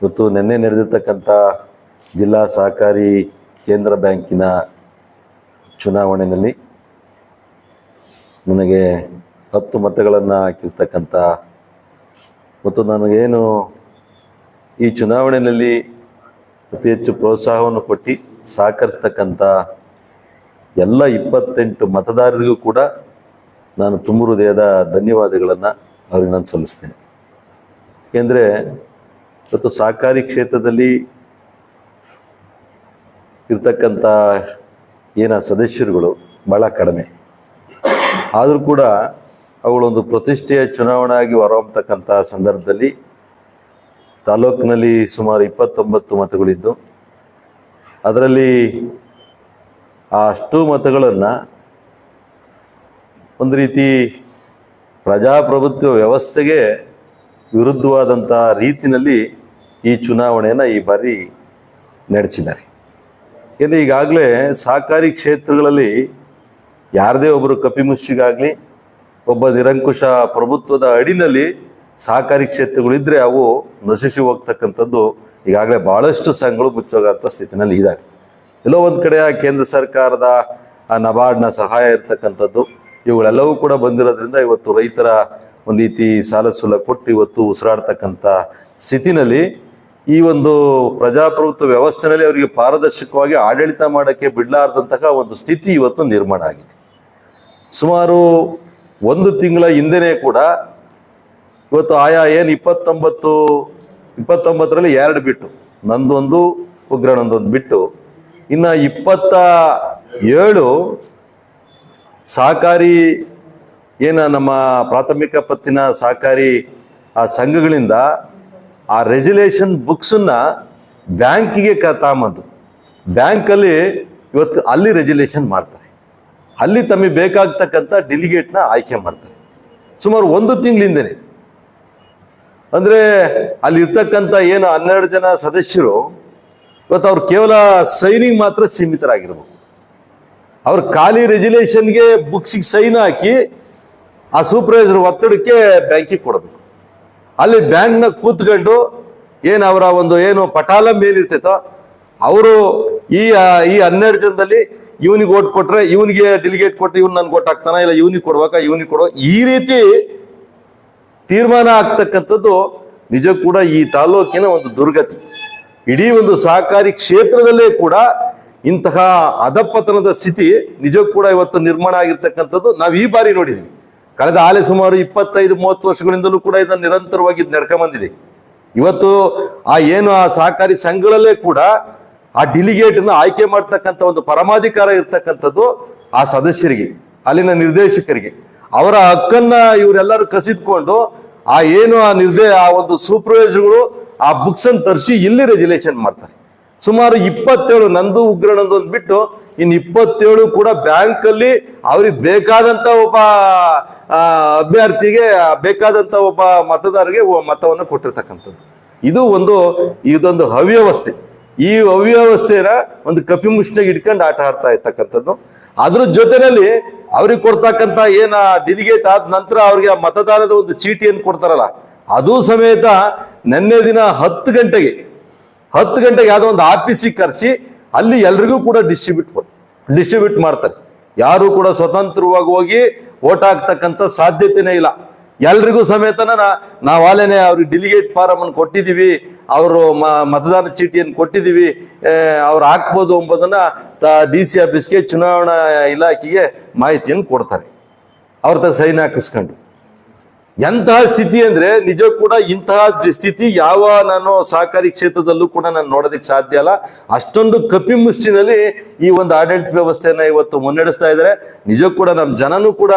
ಇವತ್ತು ನಿನ್ನೆ ನಡೆದಿರ್ತಕ್ಕಂಥ ಜಿಲ್ಲಾ ಸಹಕಾರಿ ಕೇಂದ್ರ ಬ್ಯಾಂಕಿನ ಚುನಾವಣೆಯಲ್ಲಿ ನನಗೆ ಹತ್ತು ಮತಗಳನ್ನು ಹಾಕಿರ್ತಕ್ಕಂಥ ಮತ್ತು ನನಗೇನು ಈ ಚುನಾವಣೆಯಲ್ಲಿ ಅತಿ ಹೆಚ್ಚು ಪ್ರೋತ್ಸಾಹವನ್ನು ಕೊಟ್ಟು ಸಹಕರಿಸ್ತಕ್ಕಂಥ ಎಲ್ಲ ಇಪ್ಪತ್ತೆಂಟು ಮತದಾರರಿಗೂ ಕೂಡ ನಾನು ತುಂಬ ಹೃದಯದ ಧನ್ಯವಾದಗಳನ್ನು ಅವ್ರಿಗೆ ನಾನು ಸಲ್ಲಿಸ್ತೇನೆ. ಏಕೆಂದರೆ ಇವತ್ತು ಸಹಕಾರಿ ಕ್ಷೇತ್ರದಲ್ಲಿ ಇರ್ತಕ್ಕಂಥ ಏನ ಸದಸ್ಯರುಗಳು ಭಾಳ ಕಡಿಮೆ. ಆದರೂ ಕೂಡ ಅವುಗಳೊಂದು ಪ್ರತಿಷ್ಠೆಯ ಚುನಾವಣೆ ಆಗಿ ಹೊರಹೊಮ್ಮತಕ್ಕಂಥ ಸಂದರ್ಭದಲ್ಲಿ ತಾಲೂಕಿನಲ್ಲಿ ಸುಮಾರು ಇಪ್ಪತ್ತೊಂಬತ್ತು ಮತಗಳಿದ್ದು, ಅದರಲ್ಲಿ ಆ ಅಷ್ಟು ಮತಗಳನ್ನು ಒಂದು ರೀತಿ ಪ್ರಜಾಪ್ರಭುತ್ವ ವ್ಯವಸ್ಥೆಗೆ ವಿರುದ್ಧವಾದಂಥ ರೀತಿಯಲ್ಲಿ ಈ ಚುನಾವಣೆಯನ್ನು ಈ ಬಾರಿ ನಡೆಸಿದ್ದಾರೆ. ಏನು ಈಗಾಗಲೇ ಸಹಕಾರಿ ಕ್ಷೇತ್ರಗಳಲ್ಲಿ ಯಾರದೇ ಒಬ್ಬರು ಕಪಿಮುಷ್ಟಿಗಾಗಲಿ ಒಬ್ಬ ನಿರಂಕುಶ ಪ್ರಭುತ್ವದ ಅಡಿನಲ್ಲಿ ಸಹಕಾರಿ ಕ್ಷೇತ್ರಗಳಿದ್ದರೆ ಅವು ನಶಿಸಿ ಹೋಗ್ತಕ್ಕಂಥದ್ದು ಈಗಾಗಲೇ ಭಾಳಷ್ಟು ಸಂಘಗಳು ಮುಚ್ಚೋಗಂಥ ಸ್ಥಿತಿನಲ್ಲಿ ಇದ್ದಾವೆ ಎಲ್ಲೋ ಒಂದು ಕಡೆ ಕೇಂದ್ರ ಸರ್ಕಾರದ ಆ ನಬಾರ್ಡ್ನ ಸಹಾಯ ಇರ್ತಕ್ಕಂಥದ್ದು, ಇವುಗಳೆಲ್ಲವೂ ಕೂಡ ಬಂದಿರೋದ್ರಿಂದ ಇವತ್ತು ರೈತರ ಒಂದು ರೀತಿ ಸಾಲ ಸೂಲ ಕೊಟ್ಟು ಇವತ್ತು ಉಸಿರಾಡ್ತಕ್ಕಂಥ ಸ್ಥಿತಿನಲ್ಲಿ ಈ ಒಂದು ಪ್ರಜಾಪ್ರಭುತ್ವ ವ್ಯವಸ್ಥೆನಲ್ಲಿ ಅವರಿಗೆ ಪಾರದರ್ಶಕವಾಗಿ ಆಡಳಿತ ಮಾಡೋಕ್ಕೆ ಬಿಡಲಾರ್ದಂತಹ ಒಂದು ಸ್ಥಿತಿ ಇವತ್ತು ನಿರ್ಮಾಣ ಆಗಿದೆ. ಸುಮಾರು ಒಂದು ತಿಂಗಳ ಹಿಂದೆನೇ ಕೂಡ ಇವತ್ತು ಆಯಾ ಏನು ಇಪ್ಪತ್ತೊಂಬತ್ತು, ಇಪ್ಪತ್ತೊಂಬತ್ತರಲ್ಲಿ ಎರಡು ಬಿಟ್ಟು, ನಂದೊಂದು ಉಗ್ರನೊಂದೊಂದು ಬಿಟ್ಟು, ಇನ್ನು ಇಪ್ಪತ್ತ ಏಳು ಸಹಕಾರಿ ಏನು ನಮ್ಮ ಪ್ರಾಥಮಿಕ ಪತ್ತಿನ ಸಹಕಾರಿ ಆ ಸಂಘಗಳಿಂದ ಆ ರೆಜುಲೇಷನ್ ಬುಕ್ಸನ್ನು ಬ್ಯಾಂಕಿಗೆ ಕ ತಾಂಬಂದು ಬ್ಯಾಂಕಲ್ಲಿ ಇವತ್ತು ಅಲ್ಲಿ ರೆಜುಲೇಷನ್ ಮಾಡ್ತಾರೆ. ಅಲ್ಲಿ ತಮಗೆ ಬೇಕಾಗ್ತಕ್ಕಂಥ ಡೆಲಿಗೇಟ್ನ ಆಯ್ಕೆ ಮಾಡ್ತಾರೆ. ಸುಮಾರು ಒಂದು ತಿಂಗಳಿಂದನೇ. ಅಂದರೆ ಅಲ್ಲಿ ಇರ್ತಕ್ಕಂಥ ಏನು ಹನ್ನೆರಡು ಜನ ಸದಸ್ಯರು ಇವತ್ತು ಅವ್ರು ಕೇವಲ ಸೈನಿಗೆ ಮಾತ್ರ ಸೀಮಿತರಾಗಿರ್ಬೇಕು. ಅವ್ರ ಖಾಲಿ ರೆಜುಲೇಷನ್ಗೆ ಬುಕ್ಸಿಗೆ ಸೈನ್ ಹಾಕಿ ಆ ಸೂಪರ್ವೈಸರ್ ಒತ್ತಡಕ್ಕೆ ಬ್ಯಾಂಕಿಗೆ ಕೊಡಬೇಕು. ಅಲ್ಲಿ ಬ್ಯಾಂಕ್ನ ಕೂತ್ಕೊಂಡು ಏನು ಅವರ ಒಂದು ಏನು ಪಟಾಲಂ ಏನಿರ್ತೈತೋ ಅವರು ಈ ಈ ಹನ್ನೆರಡು ಜನದಲ್ಲಿ ಇವನಿಗೆ ಓಟ್ ಕೊಟ್ರೆ ಇವನಿಗೆ ಡೆಲಿಗೇಟ್ ಕೊಟ್ಟರೆ ಇವ್ನು ನನ್ಗೆ ಓಟ್ ಹಾಕ್ತಾನ ಇಲ್ಲ ಇವನಿಗೆ ಕೊಡ್ಬೇಕಾ, ಇವನಿಗೆ ಕೊಡುವ? ಈ ರೀತಿ ತೀರ್ಮಾನ ಆಗ್ತಕ್ಕಂಥದ್ದು ನಿಜ ಕೂಡ ಈ ತಾಲೂಕಿನ ಒಂದು ದುರ್ಗತಿ. ಇಡೀ ಒಂದು ಸಹಕಾರಿ ಕ್ಷೇತ್ರದಲ್ಲೇ ಕೂಡ ಇಂತಹ ಅಧಪತನದ ಸ್ಥಿತಿ ನಿಜ ಕೂಡ ಇವತ್ತು ನಿರ್ಮಾಣ ಆಗಿರ್ತಕ್ಕಂಥದ್ದು ನಾವು ಈ ಬಾರಿ ನೋಡಿದ್ವಿ. ಕಳೆದ ಆಲೆ ಸುಮಾರು ಇಪ್ಪತ್ತೈದು, ಮೂವತ್ತು ವರ್ಷಗಳಿಂದಲೂ ಕೂಡ ಇದನ್ನು ನಿರಂತರವಾಗಿ ನಡ್ಕೊಂಡು ಬಂದಿದೆ ಇವತ್ತು ಆ ಏನು ಆ ಸಹಕಾರಿ ಸಂಘಗಳಲ್ಲೇ ಕೂಡ ಆ ಡಿಲಿಗೇಟ್ನ ಆಯ್ಕೆ ಮಾಡ್ತಕ್ಕಂಥ ಒಂದು ಪರಮಾಧಿಕಾರ ಇರ್ತಕ್ಕಂಥದ್ದು ಆ ಸದಸ್ಯರಿಗೆ, ಅಲ್ಲಿನ ನಿರ್ದೇಶಕರಿಗೆ. ಅವರ ಹಕ್ಕನ್ನ ಇವರೆಲ್ಲರೂ ಕಸಿದ್ಕೊಂಡು ಆ ಏನು ಆ ನಿರ್ದೇ, ಆ ಒಂದು ಸೂಪರ್ವೈಸರ್ಗಳು ಆ ಬುಕ್ಸ್ ಅನ್ನು ತರಿಸಿ ಇಲ್ಲಿ ರೆಜುಲೇಷನ್ ಮಾಡ್ತಾರೆ. ಸುಮಾರು ಇಪ್ಪತ್ತೇಳು ನಂದು ಉಗ್ರನಂದು ಒಂದು ಬಿಟ್ಟು ಇನ್ನು ಇಪ್ಪತ್ತೇಳು ಕೂಡ ಬ್ಯಾಂಕ್ ಅಲ್ಲಿ ಅವ್ರಿಗೆ ಬೇಕಾದಂತ ಒಬ್ಬ ಅಭ್ಯರ್ಥಿಗೆ ಬೇಕಾದಂತ ಒಬ್ಬ ಮತದಾರರಿಗೆ ಮತವನ್ನು ಕೊಟ್ಟಿರ್ತಕ್ಕಂಥದ್ದು. ಇದು ಒಂದು, ಇದೊಂದು ಅವ್ಯವಸ್ಥೆ. ಈ ಅವ್ಯವಸ್ಥೆನ ಒಂದು ಕಪಿಮುಷ್ಟಿಗೆ ಇಟ್ಕೊಂಡು ಆಟ ಆಡ್ತಾ ಇರ್ತಕ್ಕಂಥದ್ದು. ಅದ್ರ ಜೊತೆನಲ್ಲಿ ಅವ್ರಿಗೆ ಕೊಡ್ತಕ್ಕಂಥ ಏನ ಡಿಲಿಗೇಟ್ ಆದ ನಂತರ ಅವ್ರಿಗೆ ಮತದಾನದ ಒಂದು ಚೀಟಿಯನ್ನು ಕೊಡ್ತಾರಲ್ಲ, ಅದು ಸಮೇತ ನಿನ್ನೆ ದಿನ ಹತ್ತು ಗಂಟೆಗೆ ಹತ್ತು ಗಂಟೆಗೆ ಯಾವುದೋ ಒಂದು ಆಫೀಸಿಗೆ ಕರೆಸಿ ಅಲ್ಲಿ ಎಲ್ರಿಗೂ ಕೂಡ ಡಿಸ್ಟ್ರಿಬ್ಯೂಟ್ ಡಿಸ್ಟ್ರಿಬ್ಯೂಟ್ ಮಾಡ್ತಾರೆ. ಯಾರು ಕೂಡ ಸ್ವತಂತ್ರವಾಗಿ ಹೋಗಿ ಓಟ್ ಹಾಕ್ತಕ್ಕಂಥ ಸಾಧ್ಯತೆನೇ ಇಲ್ಲ. ಎಲ್ರಿಗೂ ಸಮೇತನ ನಾವು ಆಲೇನೆ ಅವ್ರಿಗೆ ಡಿಲಿಗೇಟ್ ಫಾರಮ್ ಅನ್ನು ಕೊಟ್ಟಿದ್ದೀವಿ ಅವರು ಮತದಾನ ಚೀಟಿಯನ್ನು ಕೊಟ್ಟಿದ್ದೀವಿ ಅವ್ರು ಹಾಕ್ಬೋದು ಎಂಬುದನ್ನ ಡಿ ಸಿ ಆಫೀಸ್ಗೆ ಚುನಾವಣಾ ಇಲಾಖೆಗೆ ಮಾಹಿತಿಯನ್ನು ಕೊಡ್ತಾರೆ. ಅವ್ರ ತಗ ಸೈನ್ ಹಾಕಿಸ್ಕೊಂಡು. ಎಂತಹ ಸ್ಥಿತಿ ಅಂದ್ರೆ ನಿಜ ಕೂಡ ಇಂತಹ ಸ್ಥಿತಿ ಯಾವ ನಾನು ಸಹಕಾರಿ ಕ್ಷೇತ್ರದಲ್ಲೂ ಕೂಡ ನಾನು ನೋಡೋದಕ್ಕೆ ಸಾಧ್ಯ ಅಲ್ಲ. ಅಷ್ಟೊಂದು ಕಪಿಮುಷ್ಟಿನಲ್ಲಿ ಈ ಒಂದು ಆಡಳಿತ ವ್ಯವಸ್ಥೆಯನ್ನ ಇವತ್ತು ಮುನ್ನಡೆಸ್ತಾ ಇದ್ದಾರೆ. ನಿಜ ಕೂಡ ನಮ್ಮ ಜನನೂ ಕೂಡ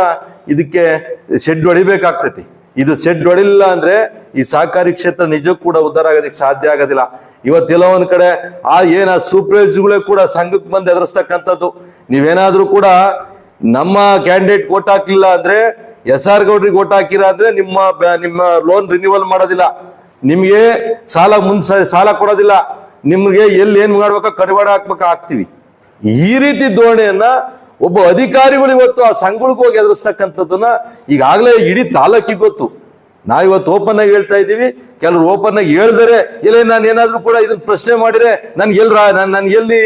ಇದಕ್ಕೆ ಶೆಡ್ ಹೊಡಿಬೇಕಾಗ್ತೈತಿ. ಇದು ಶೆಡ್ ಹೊಡಿಲಿಲ್ಲ ಅಂದ್ರೆ ಈ ಸಹಕಾರಿ ಕ್ಷೇತ್ರ ನಿಜ ಕೂಡ ಉದ್ಧಾರ ಆಗೋದಕ್ಕೆ ಸಾಧ್ಯ ಆಗೋದಿಲ್ಲ. ಇವತ್ತೆಲ್ಲ ಒಂದ್ ಕಡೆ ಆ ಏನ ಸೂಪರ್ವೈಸ್ಗಳೇ ಕೂಡ ಸಂಘಕ್ಕೆ ಬಂದು ಎದುರಿಸ್ತಕ್ಕಂಥದ್ದು. ನೀವೇನಾದ್ರೂ ಕೂಡ ನಮ್ಮ ಕ್ಯಾಂಡಿಡೇಟ್ ಓಟ್ ಹಾಕ್ಲಿಲ್ಲ ಅಂದ್ರೆ ಎಸ್ ಆರ್ ಗೌಡ್ರಿಗೆ ಓಟ್ ಹಾಕಿರ ಅಂದ್ರೆ ನಿಮ್ಮ ನಿಮ್ಮ ಲೋನ್ ರಿನ್ಯೂವಲ್ ಮಾಡೋದಿಲ್ಲ. ನಿಮ್ಗೆ ಸಾಲ ಮುನ್ಸ ಸಾಲ ಕೊಡೋದಿಲ್ಲ. ನಿಮ್ಗೆ ಎಲ್ಲಿ ಏನ್ ಮಾಡ್ಬೇಕೋ ಕಡಿವಾಡ ಹಾಕ್ಬೇಕ ಹಾಕ್ತಿವಿ. ಈ ರೀತಿ ಧೋರಣೆಯನ್ನ ಒಬ್ಬ ಅಧಿಕಾರಿಗಳು ಇವತ್ತು ಆ ಸಂಘಗಳಿಗೆ ಹೋಗಿ ಎದುರಿಸ್ತಕ್ಕಂಥದ್ದನ್ನ ಈಗಾಗಲೇ ಇಡೀ ತಾಲೂಕಿಗೆ ಗೊತ್ತು. ನಾವಿವತ್ತು ಓಪನ್ ಆಗಿ ಹೇಳ್ತಾ ಇದ್ದೀವಿ. ಕೆಲವರು ಓಪನ್ ಆಗಿ ಹೇಳಿದರೆ, ಇಲ್ಲ ನಾನು ಏನಾದರೂ ಕೂಡ ಇದನ್ನ ಪ್ರಶ್ನೆ ಮಾಡಿದ್ರೆ ನನ್ಗೆ ಎಲ್ರ, ನಾನು, ನನ್ಗೆ ಎಲ್ಲಿ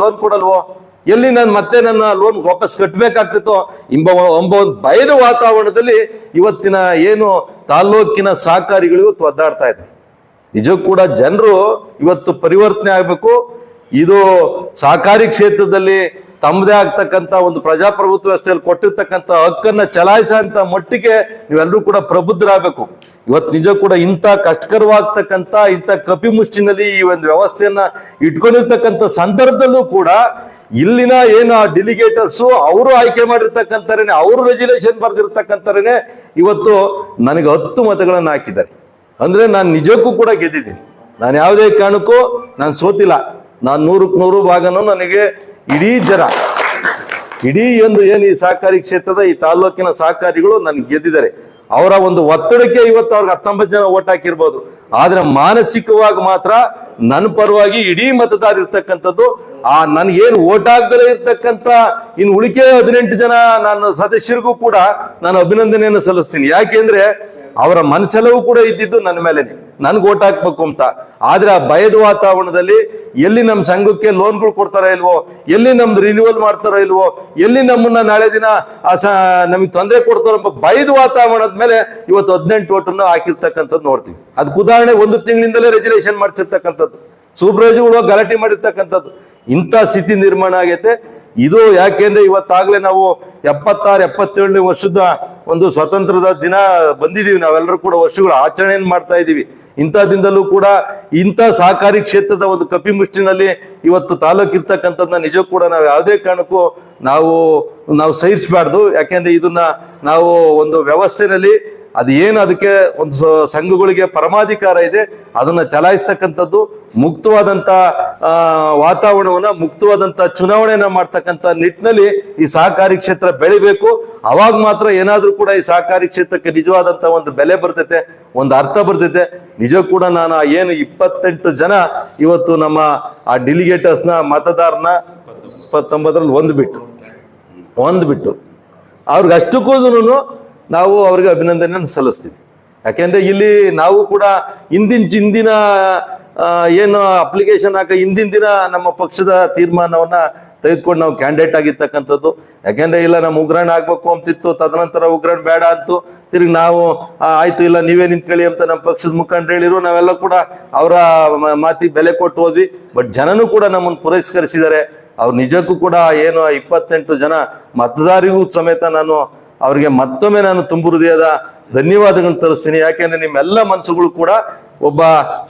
ಲೋನ್ ಕೊಡಲ್ವೋ? ಎಲ್ಲಿ ನಾನು ಮತ್ತೆ ನನ್ನ ಲೋನ್ ವಾಪಸ್ ಕಟ್ಟಬೇಕಾಗ್ತಿತ್ತು ಎಂಬ ಎಂಬ ಒಂದು ಭಯದ ವಾತಾವರಣದಲ್ಲಿ ಇವತ್ತಿನ ಏನು ತಾಲ್ಲೂಕಿನ ಸಹಕಾರಿಗಳು ಇವತ್ತು ಒದ್ದಾಡ್ತಾ ನಿಜಕ್ಕೂ ಕೂಡ ಜನರು ಇವತ್ತು ಪರಿವರ್ತನೆ ಆಗಬೇಕು. ಇದು ಸಹಕಾರಿ ಕ್ಷೇತ್ರದಲ್ಲಿ ತಮ್ಮದೇ ಆಗ್ತಕ್ಕಂಥ ಒಂದು ಪ್ರಜಾಪ್ರಭುತ್ವ ವ್ಯವಸ್ಥೆಯಲ್ಲಿ ಕೊಟ್ಟಿರ್ತಕ್ಕಂಥ ಹಕ್ಕನ್ನ ಚಲಾಯಿಸೋಂಥ ಮಟ್ಟಿಗೆ ನೀವೆಲ್ಲರೂ ಕೂಡ ಪ್ರಬುದ್ಧರಾಗಬೇಕು. ಇವತ್ತು ನಿಜ ಕೂಡ ಇಂಥ ಕಷ್ಟಕರವಾಗ್ತಕ್ಕಂಥ ಇಂಥ ಕಪಿಮುಷ್ಟಿನಲ್ಲಿ ಈ ಒಂದು ವ್ಯವಸ್ಥೆಯನ್ನ ಇಟ್ಕೊಂಡಿರ್ತಕ್ಕಂಥ ಸಂದರ್ಭದಲ್ಲೂ ಕೂಡ ಇಲ್ಲಿನ ಏನು ಡೆಲಿಗೇಟರ್ಸ್ ಅವರು ಆಯ್ಕೆ ಮಾಡಿರ್ತಕ್ಕಂಥರೇನೆ, ಅವರು ರೆಜುಲೇಷನ್ ಬರೆದಿರ್ತಕ್ಕಂಥರೇನೆ ಇವತ್ತು ನನಗೆ ಹತ್ತು ಮತಗಳನ್ನು ಹಾಕಿದ್ದಾರೆ. ಅಂದ್ರೆ ನಾನು ನಿಜಕ್ಕೂ ಕೂಡ ಗೆದ್ದಿದ್ದೀನಿ. ನಾನು ಯಾವುದೇ ಕಾರಣಕ್ಕೂ ನಾನು ಸೋತಿಲ್ಲ. ನಾನು ನೂರಕ್ಕೆ ನೂರು ಭಾಗನೂ ನನಗೆ ಇಡೀ ಜನ, ಇಡೀ ಒಂದು ಏನು ಈ ಸಹಕಾರಿ ಕ್ಷೇತ್ರದ ಈ ತಾಲೂಕಿನ ಸಹಕಾರಿಗಳು ನನ್ಗೆ ಗೆದ್ದಿದ್ದಾರೆ. ಅವರ ಒಂದು ಒತ್ತಡಕ್ಕೆ ಇವತ್ತು ಅವ್ರಿಗೆ ಹತ್ತೊಂಬತ್ತು ಜನ ಓಟ್ ಹಾಕಿರ್ಬೋದು. ಆದ್ರೆ ಮಾನಸಿಕವಾಗಿ ಮಾತ್ರ ನನ್ನ ಪರವಾಗಿ ಇಡೀ ಮತದಾರ ಇರ್ತಕ್ಕಂಥದ್ದು ಆ ನನ್ಗೇನು ಓಟ್ ಆಗದಲೇ ಇರ್ತಕ್ಕಂಥ ಇನ್ನು ಉಳಿಕೆ ಹದಿನೆಂಟು ಜನ ನನ್ನ ಸದಸ್ಯರಿಗೂ ಕೂಡ ನಾನು ಅಭಿನಂದನೆಯನ್ನು ಸಲ್ಲಿಸ್ತೀನಿ. ಯಾಕೆಂದ್ರೆ ಅವರ ಮನಸ್ಸೆಲ್ಲವೂ ಕೂಡ ಇದ್ದಿದ್ದು ನನ್ನ ಮೇಲೆನೆ. ನನ್ಗೆ ಓಟ್ ಹಾಕ್ಬೇಕು ಅಂತ. ಆದ್ರೆ ಆ ಭಯದ ವಾತಾವರಣದಲ್ಲಿ ಎಲ್ಲಿ ನಮ್ಮ ಸಂಘಕ್ಕೆ ಲೋನ್ಗಳು ಕೊಡ್ತಾರೋ ಇಲ್ವೋ, ಎಲ್ಲಿ ನಮ್ದು ರಿನ್ಯೂವಲ್ ಮಾಡ್ತಾರೋ ಇಲ್ವೋ, ಎಲ್ಲಿ ನಮ್ಮನ್ನ ನಾಳೆ ದಿನ ನಮಗೆ ತೊಂದರೆ ಕೊಡ್ತಾರೋ ಎಂಬ ಭಯದ ವಾತಾವರಣದ ಮೇಲೆ ಇವತ್ತು ಹದಿನೆಂಟು ಓಟನ್ನು ಹಾಕಿರ್ತಕ್ಕಂಥದ್ದು ನೋಡ್ತೀವಿ. ಅದಕ್ಕೆ ಉದಾಹರಣೆ ಒಂದು ತಿಂಗಳಿಂದಲೇ ರೆಜುಲೇಷನ್ ಮಾಡಿಸಿರ್ತಕ್ಕಂಥದ್ದು. ಸೂಪರ್ವೈಸರ್ಗಳು ಗಲಾಟೆ ಮಾಡಿರ್ತಕ್ಕಂಥದ್ದು. ಇಂಥ ಸ್ಥಿತಿ ನಿರ್ಮಾಣ ಆಗೈತೆ. ಇದು ಯಾಕೆಂದ್ರೆ ಇವತ್ತಾಗ್ಲೇ ನಾವು ಎಪ್ಪತ್ತಾರು, ಎಪ್ಪತ್ತೇಳನೇ ವರ್ಷದ ಒಂದು ಸ್ವತಂತ್ರದ ದಿನ ಬಂದಿದ್ದೀವಿ ನಾವೆಲ್ಲರೂ ಕೂಡ ವರ್ಷಗಳು ಆಚರಣೆಯನ್ನು ಮಾಡ್ತಾ ಇದ್ದೀವಿ ಇಂಥದಿಂದಲೂ ಕೂಡ ಇಂಥ ಸಹಕಾರಿ ಕ್ಷೇತ್ರದ ಒಂದು ಕಪಿಮುಷ್ಟಿನಲ್ಲಿ ಇವತ್ತು ತಾಲೂಕ್ ಇರ್ತಕ್ಕಂಥದ್ದನ್ನ ನಿಜ ಕೂಡ ನಾವು ಯಾವುದೇ ಕಾರಣಕ್ಕೂ ನಾವು ನಾವು ಸಹಿಸಬಾರ್ದು ಯಾಕೆಂದ್ರೆ ಇದನ್ನ ನಾವು ಒಂದು ವ್ಯವಸ್ಥೆನಲ್ಲಿ ಅದು ಏನು ಅದಕ್ಕೆ ಒಂದು ಸಂಘಗಳಿಗೆ ಪರಮಾಧಿಕಾರ ಇದೆ, ಅದನ್ನ ಚಲಾಯಿಸ್ತಕ್ಕಂಥದ್ದು ಮುಕ್ತವಾದಂತ ವಾತಾವರಣವನ್ನ ಮುಕ್ತವಾದಂತ ಚುನಾವಣೆಯನ್ನ ಮಾಡ್ತಕ್ಕಂಥ ನಿಟ್ಟಿನಲ್ಲಿ ಈ ಸಹಕಾರಿ ಕ್ಷೇತ್ರ ಬೆಳಿಬೇಕು. ಅವಾಗ ಮಾತ್ರ ಏನಾದ್ರೂ ಕೂಡ ಈ ಸಹಕಾರಿ ಕ್ಷೇತ್ರಕ್ಕೆ ನಿಜವಾದಂತ ಒಂದು ಬೆಲೆ ಬರ್ತೈತೆ, ಒಂದು ಅರ್ಥ ಬರ್ತೈತೆ. ನಿಜ ಕೂಡ ನಾನು ಏನು ಇಪ್ಪತ್ತೆಂಟು ಜನ ಇವತ್ತು ನಮ್ಮ ಆ ಡಿಲಿಗೇಟರ್ಸ್ನ, ಮತದಾರನ ಇಪ್ಪತ್ತೊಂಬತ್ತರಲ್ಲಿ ಒಂದು ಬಿಟ್ಟು ಒಂದು ಬಿಟ್ಟು ಅವ್ರಿಗೆ ಅಷ್ಟಕ್ಕೂ ನಾವು ಅವ್ರಿಗೆ ಅಭಿನಂದನೆಯನ್ನು ಸಲ್ಲಿಸ್ತೀವಿ. ಯಾಕೆಂದರೆ ಇಲ್ಲಿ ನಾವು ಕೂಡ ಹಿಂದಿನ ಹಿಂದಿನ ಏನು ಅಪ್ಲಿಕೇಶನ್ ಹಾಕ ಹಿಂದಿನ ದಿನ ನಮ್ಮ ಪಕ್ಷದ ತೀರ್ಮಾನವನ್ನು ತೆಗೆದುಕೊಂಡು ನಾವು ಕ್ಯಾಂಡಿಡೇಟ್ ಆಗಿರ್ತಕ್ಕಂಥದ್ದು. ಯಾಕೆಂದರೆ ಇಲ್ಲ, ನಮ್ಮ ಉಗ್ರಾಣ ಆಗ್ಬೇಕು ಅಂತಿತ್ತು, ತದನಂತರ ಉಗ್ರಾಣ ಬೇಡ ಅಂತು, ತಿರುಗಿ ನಾವು ಆಯಿತು, ಇಲ್ಲ, ನೀವೇ ನಿಂತ್ಕೊಳ್ಳಿ ಅಂತ ನಮ್ಮ ಪಕ್ಷದ ಮುಖಂಡರು ಹೇಳಿರು ನಾವೆಲ್ಲ ಕೂಡ ಅವರ ಮಾತಿಗೆ ಬೆಲೆ ಕೊಟ್ಟು ಹೋದ್ವಿ. ಬಟ್ ಜನನೂ ಕೂಡ ನಮ್ಮನ್ನು ಪುರಸ್ಕರಿಸಿದ್ದಾರೆ. ಅವ್ರು ನಿಜಕ್ಕೂ ಕೂಡ ಏನು, ಇಪ್ಪತ್ತೆಂಟು ಜನ ಮತದಾರಿಗೂ ಸಮೇತ ನಾನು ಅವ್ರಿಗೆ ಮತ್ತೊಮ್ಮೆ ನಾನು ತುಂಬು ಹೃದಯದ ಧನ್ಯವಾದಗಳನ್ನು ತರಿಸ್ತೀನಿ. ಯಾಕೆಂದ್ರೆ ನಿಮ್ಮೆಲ್ಲ ಮನಸ್ಸುಗಳು ಕೂಡ ಒಬ್ಬ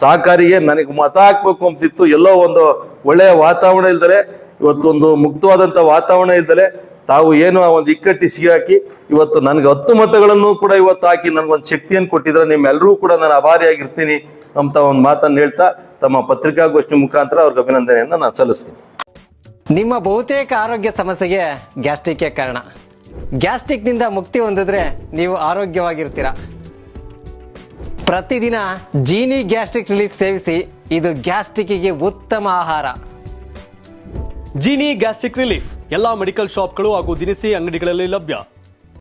ಸಹಕಾರಿಗೆ ನನಗೆ ಮತ ಹಾಕ್ಬೇಕು ಅಂತಿತ್ತು. ಎಲ್ಲೋ ಒಂದು ಒಳ್ಳೆಯ ವಾತಾವರಣ ಇಲ್ದರೆ ಇವತ್ತೊಂದು ಮುಕ್ತವಾದಂಥ ವಾತಾವರಣ ಇದ್ದರೆ ತಾವು ಏನು ಆ ಒಂದು ಇಕ್ಕಟ್ಟಿ ಸಿಗಾಕಿ, ಇವತ್ತು ನನಗೆ ಹತ್ತು ಮತಗಳನ್ನು ಕೂಡ ಇವತ್ತು ಹಾಕಿ ನನಗೊಂದು ಶಕ್ತಿಯನ್ನು ಕೊಟ್ಟಿದ್ರೆ ನಿಮ್ಮೆಲ್ಲರೂ ಕೂಡ ನಾನು ಅಭಾರಿಯಾಗಿರ್ತೀನಿ ಅಂತ ಒಂದು ಮಾತನ್ನು ಹೇಳ್ತಾ, ತಮ್ಮ ಪತ್ರಿಕಾಗೋಷ್ಠಿ ಮುಖಾಂತರ ಅವ್ರಿಗೆ ಅಭಿನಂದನೆಯನ್ನು ನಾನು ಸಲ್ಲಿಸ್ತೀನಿ. ನಿಮ್ಮ ಬಹುತೇಕ ಆರೋಗ್ಯ ಸಮಸ್ಯೆಗೆ ಗ್ಯಾಸ್ಟ್ರಿಕ್ಗೆ ಕಾರಣ. ಗ್ಯಾಸ್ಟ್ರಿಕ್ನಿಂದ ಮುಕ್ತಿ ಹೊಂದಿದ್ರೆ ನೀವು ಆರೋಗ್ಯವಾಗಿರ್ತೀರ. ಪ್ರತಿದಿನ ಜೀನಿ ಗ್ಯಾಸ್ಟ್ರಿಕ್ ರಿಲೀಫ್ ಸೇವಿಸಿ ಇದು ಗ್ಯಾಸ್ಟ್ರಿಕ್ಕಿಗೆ ಉತ್ತಮ ಆಹಾರ. Jeeni gastric relief. ಎಲ್ಲಾ ಮೆಡಿಕಲ್ ಶಾಪ್ಗಳು ಹಾಗೂ ದಿನಸಿ ಅಂಗಡಿಗಳಲ್ಲಿ ಲಭ್ಯ.